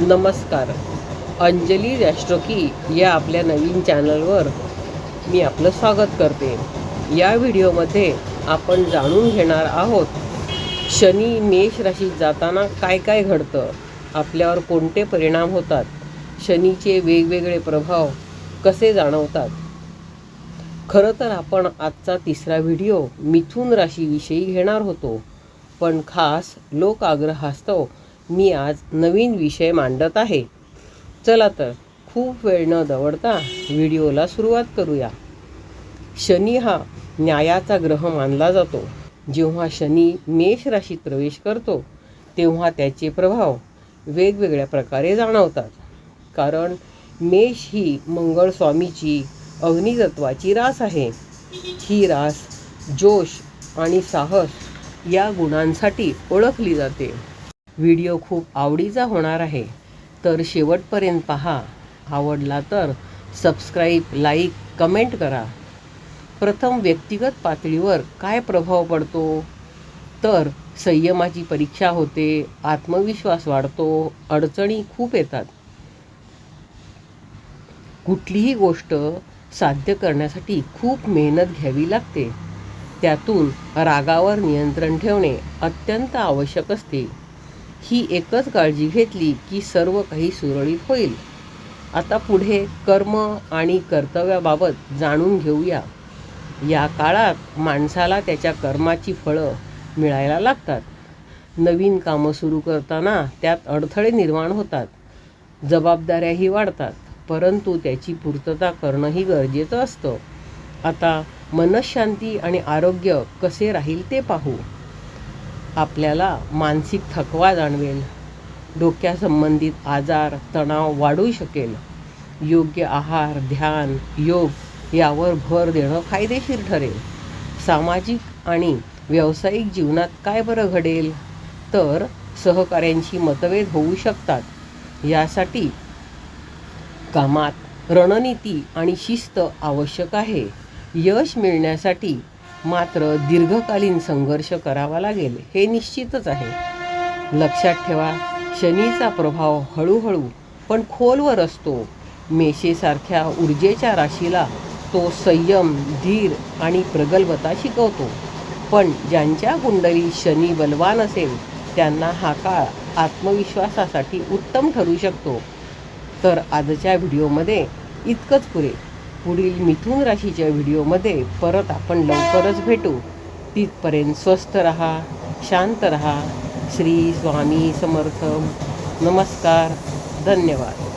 नमस्कार. अंजली रॅस्ट्रोकी या आपल्या नवीन चॅनलवर मी आपलं स्वागत करते. या व्हिडिओमध्ये आपण जाणून घेणार आहोत शनी मेष राशीत जाताना काय काय घडतं आपल्यावर कोणते परिणाम होतात शनीचे वेगवेगळे प्रभाव कसे जाणवतात. खरं तर आपण आजचा तिसरा व्हिडिओ मिथुन राशीविषयी घेणार होतो पण खास लोक आग्रहास्तव मी आज नवीन विषय मांडत आहे. चला तर खूप वेळ न दवडता व्हिडिओला सुरुवात करूया. शनी हा न्यायाचा ग्रह मानला जातो. जेव्हा शनी मेष राशीत प्रवेश करतो तेव्हा त्याचे प्रभाव वेगवेगळ्या प्रकारे जाणवतात. कारण मेष ही मंगळ स्वामीची अग्नितत्वाची रास आहे. ही रास जोश आणि साहस या गुणांसाठी ओळखली जाते. व्हिडिओ खूप आवडीचा होणार आहे. तर शेवटपर्यंत पहा. आवडला तर सबस्क्राईब लाईक कमेंट करा. प्रथम व्यक्तिगत पातळीवर काय प्रभाव पडतो? तर संयमाची परीक्षा होते आत्मविश्वास वाढतो अडचणी खूप येतात. कुठलीही गोष्ट साध्य करण्यासाठी खूप मेहनत घ्यावी लागते. त्यातून रागावर नियंत्रण ठेवणे अत्यंत आवश्यक असते. ही एकच काळजी घेतली की सर्व काही सुरळीत होईल. आता पुढे कर्म आणि कर्तव्याबाबत जाणून घेऊया. या काळात माणसाला त्याच्या कर्माची फळं मिळायला लागतात. नवीन कामं सुरू करताना त्यात अडथळे निर्माण होतात. जबाबदाऱ्याही वाढतात परंतु त्याची पूर्तता करणंही गरजेचं असतं. आता मनशांती आणि आरोग्य कसे राहील ते पाहू. आपल्याला मानसिक थकवा जाणवेल डोक्यासंबंधित आजार तणाव वाढू शकेल. योग्य आहार ध्यान योग यावर भर देणं फायदेशीर ठरेल. सामाजिक आणि व्यावसायिक जीवनात काय बरं घडेल? तर सहकाऱ्यांशी मतभेद होऊ शकतात. यासाठी कामात रणनीती आणि शिस्त आवश्यक आहे. यश मिळण्यासाठी मात्र दीर्घकालीन संघर्ष करावा लागेल हे निश्चितच आहे. लक्षात ठेवा शनीचा प्रभाव हळूहळू पण खोलवर असतो. मेषेसारख्या ऊर्जेच्या राशीला तो संयम धीर आणि प्रगल्भता शिकवतो. पण ज्यांच्या कुंडली शनी बलवान असेल त्यांना हा काळ आत्मविश्वासासाठी उत्तम ठरू शकतो. तर आजच्या व्हिडिओमध्ये इतकंच पुरे पुढील मिथुन राशीच्या व्हिडिओमध्ये परत आपण लवकरच भेटू. तिथपर्यंत स्वस्थ रहा शांत रहा. श्री स्वामी समर्थ. नमस्कार. धन्यवाद.